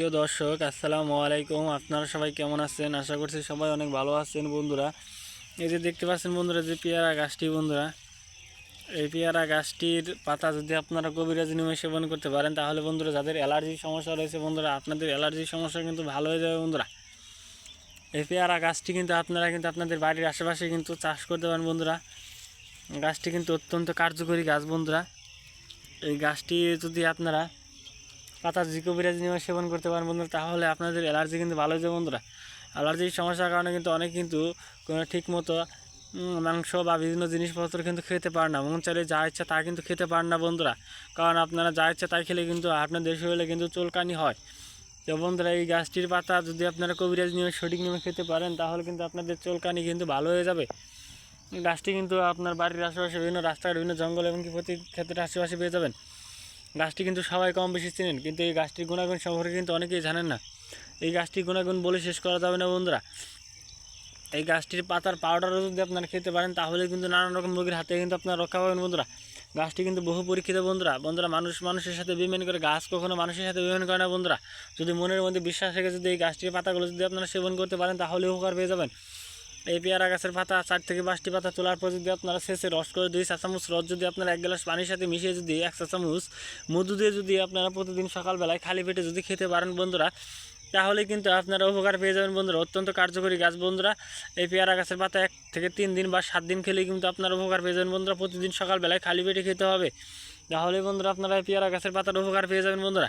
প্রিয় দর্শক, আসসালামু আলাইকুম। আপনারা সবাই কেমন আছেন? আশা করছি সবাই অনেক ভালো আছেন বন্ধুরা। এই যে দেখতে পাচ্ছেন বন্ধুরা, যে পেয়ারা গাছটি বন্ধুরা, এই পেয়ারা গাছটির পাতা যদি আপনারা কবিরাজি নিয়মে সেবন করতে পারেন, তাহলে বন্ধুরা যাদের অ্যালার্জির সমস্যা রয়েছে বন্ধুরা, আপনাদের অ্যালার্জির সমস্যা কিন্তু ভালো হয়ে যাবে বন্ধুরা। এই পেয়ারা গাছটি কিন্তু আপনারা কিন্তু আপনাদের বাড়ির আশেপাশে কিন্তু চাষ করতে পারেন বন্ধুরা। গাছটি কিন্তু অত্যন্ত কার্যকরী গাছ বন্ধুরা। এই গাছটি যদি আপনারা পাতা জিকোবিরাজ নিয়ে সেবন করতে পারেন বন্ধুরা, তাহলে আপনাদের অ্যালার্জি কিন্তু ভালো হয়ে যাবে বন্ধুরা। অ্যালার্জির সমস্যার কারণে কিন্তু অনেক কিন্তু কোনো ঠিক মতো মাংস বা বিভিন্ন জিনিসপত্র কিন্তু খেতে পারে না। মন চাইলে যা ইচ্ছা তা কিন্তু খেতে পারেন না বন্ধুরা। কারণ আপনারা যা ইচ্ছা তাই খেলে কিন্তু আপনাদের শরীরে কিন্তু চুলকানি হয়। তো বন্ধুরা, এই গাছটির পাতা যদি আপনারা কবিরাজ নিয়ে, সঠিক নিয়মে খেতে পারেন, তাহলে কিন্তু আপনাদের চুলকানি কিন্তু ভালো হয়ে যাবে। গাছটি কিন্তু আপনার বাড়ির আশেপাশে বিভিন্ন রাস্তাঘাট, বিভিন্ন জঙ্গল এবং কি প্রতি ক্ষেত্রে আশেপাশে পেয়ে যাবেন। গাছটি কিন্তু সবাই কম বেশি চেনেন, কিন্তু এই গাছটির গুণাগুণ সম্পর্কে কিন্তু অনেকেই জানেন না। এই গাছটির গুণাগুণ বলে শেষ করা যাবে না বন্ধুরা। এই গাছটির পাতার পাউডারও যদি আপনারা খেতে পারেন, তাহলে কিন্তু নানান রকম রোগের হাতে কিন্তু আপনারা রক্ষা পাবেন বন্ধুরা। গাছটি কিন্তু বহু পরীক্ষিত বন্ধুরা। বন্ধুরা, মানুষ, মানুষের সাথে বিমান করে গাছ কখনো মানুষের সাথে বিমান করে না বন্ধুরা। যদি মনের মধ্যে বিশ্বাস রেখে যদি এই গাছটির পাতাগুলো যদি আপনারা সেবন করতে পারেন, তাহলে উপকার পেয়ে যাবেন। এই পেয়ারা গাছের পাতা, চার থেকে পাঁচটি পাতা তোলার পর যদি আপনারা শেষে রস করে দুই চা চামচ রস যদি আপনারা এক গ্লাস পানির সাথে মিশিয়ে যদি এক চা চামচ মধু দিয়ে যদি আপনারা প্রতিদিন সকালবেলায় খালি পেটে যদি খেতে পারেন বন্ধুরা, তাহলে কিন্তু আপনারা উপকার পেয়ে যাবেন বন্ধুরা। অত্যন্ত কার্যকরী গাছ বন্ধুরা। এই পেয়ারা গাছের পাতা এক থেকে তিন দিন বা সাত দিন খেলেই কিন্তু আপনারা উপকার পেয়ে যাবেন বন্ধুরা। প্রতিদিন সকালবেলায় খালি পেটে খেতে হবে। তাহলে বন্ধুরা আপনারা এই পেয়ারা গাছের পাতার উপকার পেয়ে যাবেন বন্ধুরা।